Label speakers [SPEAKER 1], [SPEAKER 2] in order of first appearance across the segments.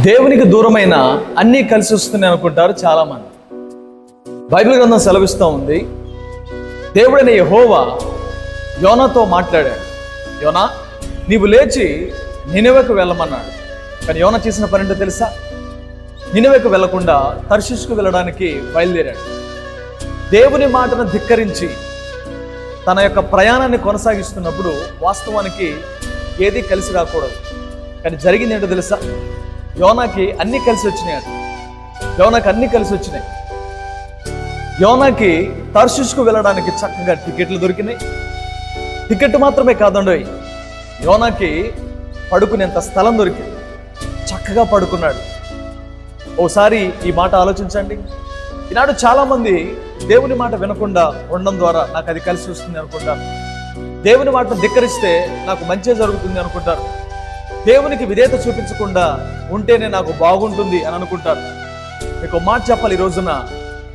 [SPEAKER 1] దేవునికి దూరమైన అన్నీ కలిసి వస్తున్నాయి అనుకుంటారు చాలామంది. బైబిల్ గ్రంథం సెలవిస్తూ ఉంది. దేవుడైన యహోవా యోనాతో మాట్లాడాడు. యోనా నీవు లేచి నినవకు వెళ్ళమన్నాడు. కానీ యోనా చేసిన పని ఏంటో తెలుసా? నినవకు వెళ్ళకుండా తర్షిష్కు వెళ్ళడానికి బయలుదేరాడు. దేవుని మాటను ధిక్కరించి తన యొక్క ప్రయాణాన్ని కొనసాగిస్తున్నప్పుడు వాస్తవానికి ఏది కలిసి రాకూడదు. కానీ జరిగింది ఏంటో తెలుసా? యోనాకి అన్నీ కలిసి వచ్చినాయి యోనాకి అన్నీ కలిసి వచ్చినాయి. యోనాకి తర్శిష్కు వెళ్ళడానికి చక్కగా టికెట్లు దొరికినాయి. టికెట్ మాత్రమే కాదండి యోనాకి పడుకునేంత స్థలం దొరికింది. చక్కగా పడుకున్నాడు. ఓసారి ఈ మాట ఆలోచించండి. ఈనాడు చాలామంది దేవుని మాట వినకుండా ఉండడం ద్వారా నాకు అది కలిసి వస్తుంది అనుకుంటారు. దేవుని మాటను ధిక్కరిస్తే నాకు మంచి జరుగుతుంది అనుకుంటారు. దేవునికి విధేయత చూపించకుండా ఉంటేనే నాకు బాగుంటుంది అని అనుకుంటారు. మీకు మాట చెప్పాలి ఈ రోజున.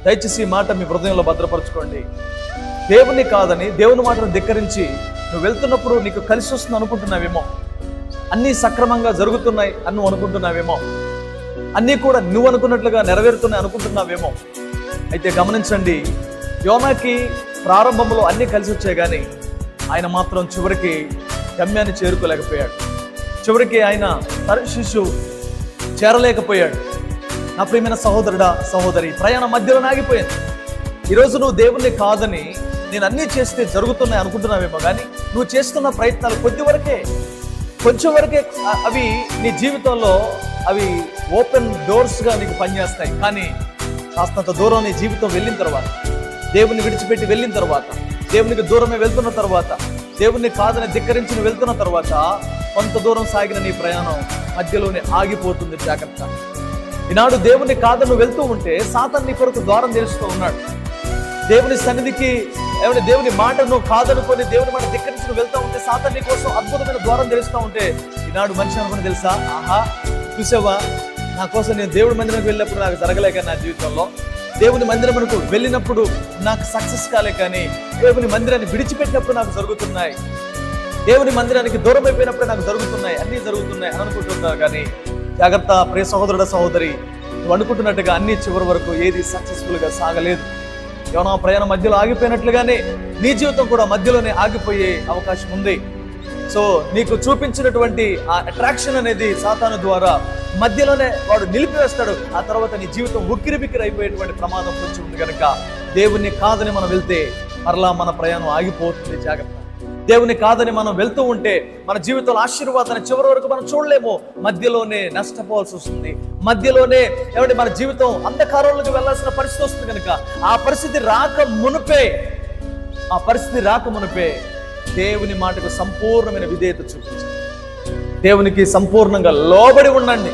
[SPEAKER 1] దయచేసి ఈ మాట మీ హృదయంలో భద్రపరచుకోండి. దేవుని కాదని దేవుని మాటను ధిక్కరించి నువ్వు వెళ్తున్నప్పుడు నీకు కలిసి వస్తుంది అనుకుంటున్నావేమో. అన్నీ సక్రమంగా జరుగుతున్నాయి అని నువ్వు అనుకుంటున్నావేమో. అన్నీ కూడా నువ్వు అనుకున్నట్లుగా నెరవేరుతున్నాయి అనుకుంటున్నావేమో. అయితే గమనించండి యోనాకి ప్రారంభంలో అన్నీ కలిసి వచ్చాయి కానీ ఆయన మాత్రం చివరికి గమ్యాన్ని చేరుకోలేకపోయాడు. చివరికి ఆయన శిశు చేరలేకపోయాడు. నా ప్రియమైన సహోదరుడా సహోదరి ప్రయాణం మధ్యలో ఆగిపోయింది ఈరోజు నువ్వు దేవుణ్ణి కాదని నేను అన్నీ చేస్తే జరుగుతున్నాయి అనుకుంటున్నావేమో కానీ నువ్వు చేస్తున్న ప్రయత్నాలు కొద్ది వరకే కొంచెం వరకే అవి నీ జీవితంలో అవి ఓపెన్ డోర్స్గా నీకు పనిచేస్తాయి. కానీ కాస్తంత దూరం నీ జీవితం వెళ్ళిన తర్వాత దేవుని విడిచిపెట్టి వెళ్ళిన తర్వాత దేవునికి దూరమే వెళ్తున్న తర్వాత దేవుణ్ణి కాదని ధిక్కరించి నువ్వు వెళ్తున్న తర్వాత కొంత దూరం సాగిన నీ ప్రయాణం మధ్యలోనే ఆగిపోతుంది జాగ్రత్త. ఈనాడు దేవుని కాదని నువ్వు వెళ్తూ ఉంటే సాతాన్ నీ కొరకు ద్వారం తెలుస్తూ ఉన్నాడు. దేవుని సన్నిధికి ఏమైనా దేవుని మాట నువ్వు కాదనుకొని దేవుని మాట ధిక్కరించి నువ్వు వెళ్తూ ఉంటే సాతాన్ నీ కోసం అద్భుతమైన ద్వారం తెలుస్తూ ఉంటే ఈనాడు మనిషి అనుకుని తెలుసా? ఆహా చూసావా? నా కోసం నేను దేవుడి మందిరానికి వెళ్ళినప్పుడు నాకు జరగలేక నా జీవితంలో. దేవుని మందిరమునకు వెళ్ళినప్పుడు నాకు సక్సెస్ కాలే కానీ దేవుని మందిరాన్ని విడిచిపెట్టినప్పుడు నాకు జరుగుతున్నాయి. దేవుని మందిరానికి దూరం అయిపోయినప్పుడు నాకు జరుగుతున్నాయి. అన్నీ జరుగుతున్నాయి అని అనుకుంటున్నారు కానీ జాగ్రత్త ప్రియ సహోదరుడ సహోదరి నువ్వు అనుకుంటున్నట్టుగా అన్ని చివరి వరకు ఏది సక్సెస్ఫుల్గా సాగలేదు. ఏమైనా ప్రయాణం మధ్యలో ఆగిపోయినట్లుగానే నీ జీవితం కూడా మధ్యలోనే ఆగిపోయే అవకాశం ఉంది. సో నీకు చూపించినటువంటి ఆ అట్రాక్షన్ అనేది సాతాను ద్వారా మధ్యలోనే వాడు నిలిపివేస్తాడు. ఆ తర్వాత నీ జీవితం ఉక్కిరి బిక్కిరి అయిపోయేటువంటి ప్రమాదం వచ్చి ఉంది కనుక దేవుణ్ణి కాదని మనం వెళ్తే మరలా మన ప్రయాణం ఆగిపోతుంది. జాగ్రత్త. దేవుని కాదని మనం వెళ్తూ ఉంటే మన జీవితంలో ఆశీర్వాదాన్ని చివరి వరకు మనం చూడలేము. మధ్యలోనే నష్టపోవాల్సి వస్తుంది. మధ్యలోనే ఏమంటే మన జీవితం అంధకారంలోకి వెళ్ళాల్సిన పరిస్థితి వస్తుంది కనుక ఆ పరిస్థితి రాక మునుపే ఆ పరిస్థితి రాక మునుపే దేవుని మాటకు సంపూర్ణమైన విధేయత చూపించండి. దేవునికి సంపూర్ణంగా లోబడి ఉండండి.